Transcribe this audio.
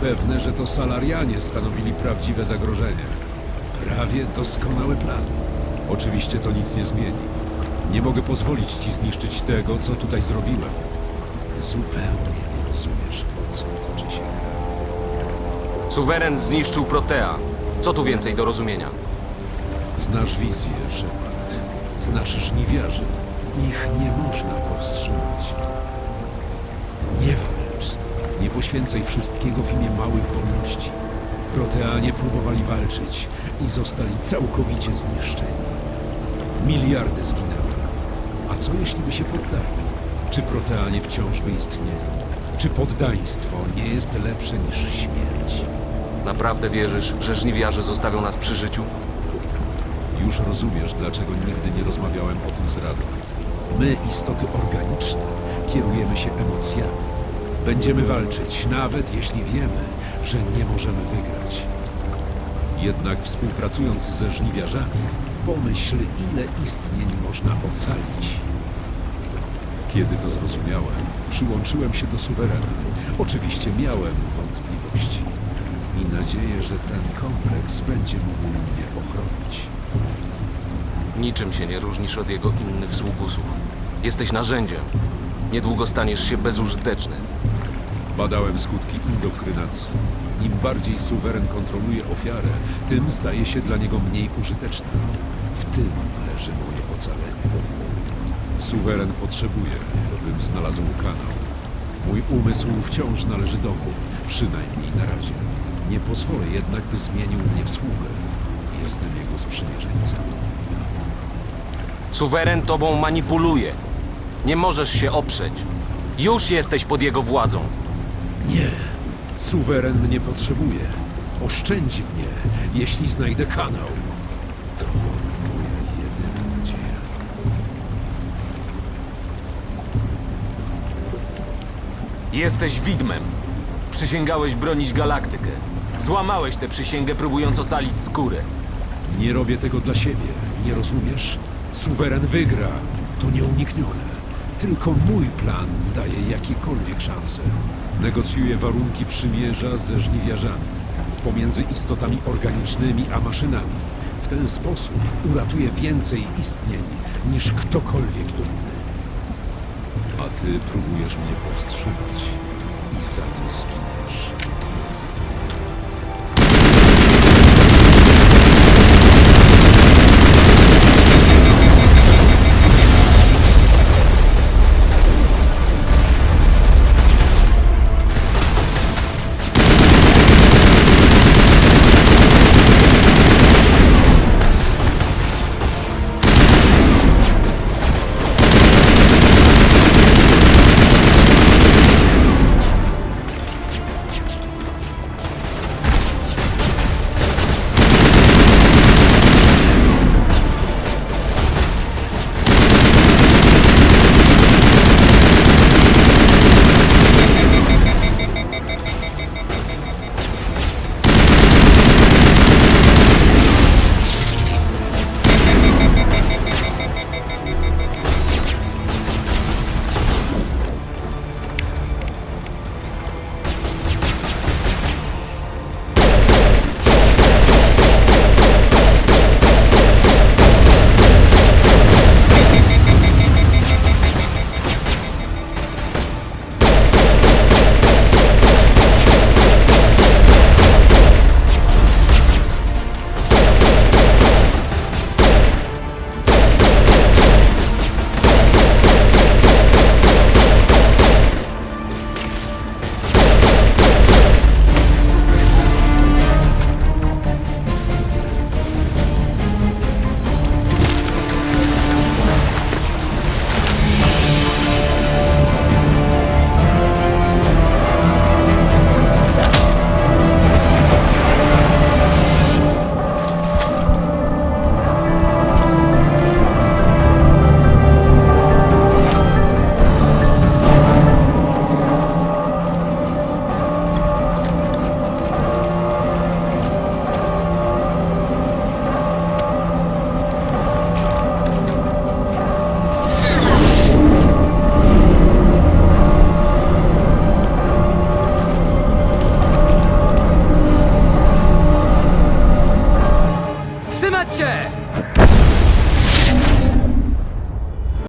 pewne, że to salarianie stanowili prawdziwe zagrożenie. Prawie doskonały plan. Oczywiście to nic nie zmieni. Nie mogę pozwolić ci zniszczyć tego, co tutaj zrobiłem. Zupełnie nie rozumiesz, o co toczy się gra. Suweren zniszczył Protea. Co tu więcej do rozumienia? Znasz wizję, Shepard. Znasz żniwiarzy. Ich nie można powstrzymać. Poświęcaj wszystkiego w imię małych wolności. Proteanie próbowali walczyć i zostali całkowicie zniszczeni. Miliardy zginęły. A co jeśli by się poddali? Czy Proteanie wciąż by istnieli? Czy poddaństwo nie jest lepsze niż śmierć? Naprawdę wierzysz, że żniwiarze zostawią nas przy życiu? Już rozumiesz, dlaczego nigdy nie rozmawiałem o tym z Radą. My, istoty organiczne, kierujemy się emocjami. Będziemy walczyć, nawet jeśli wiemy, że nie możemy wygrać. Jednak współpracując ze żniwiarzami, pomyśl, ile istnień można ocalić. Kiedy to zrozumiałem, przyłączyłem się do suwerena. Oczywiście miałem wątpliwości i nadzieję, że ten kompleks będzie mógł mnie ochronić. Niczym się nie różnisz od jego innych sługusów. Jesteś narzędziem. Niedługo staniesz się bezużyteczny. Badałem skutki indoktrynacji. Im bardziej suweren kontroluje ofiarę, tym staje się dla niego mniej użyteczna. W tym leży moje ocalenie. Suweren potrzebuje, bym znalazł kanał. Mój umysł wciąż należy do mnie, przynajmniej na razie. Nie pozwolę jednak, by zmienił mnie w sługę. Jestem jego sprzymierzeńcem. Suweren tobą manipuluje. Nie możesz się oprzeć. Już jesteś pod jego władzą. Nie, suweren mnie potrzebuje. Oszczędzi mnie, jeśli znajdę kanał. To moja jedyna nadzieja. Jesteś widmem. Przysięgałeś bronić galaktykę. Złamałeś tę przysięgę, próbując ocalić skórę. Nie robię tego dla siebie, nie rozumiesz? Suweren wygra, to nieuniknione. Tylko mój plan daje jakiekolwiek szanse. Negocjuję warunki przymierza ze żniwiarzami, pomiędzy istotami organicznymi a maszynami. W ten sposób uratuję więcej istnień niż ktokolwiek inny. A ty próbujesz mnie powstrzymać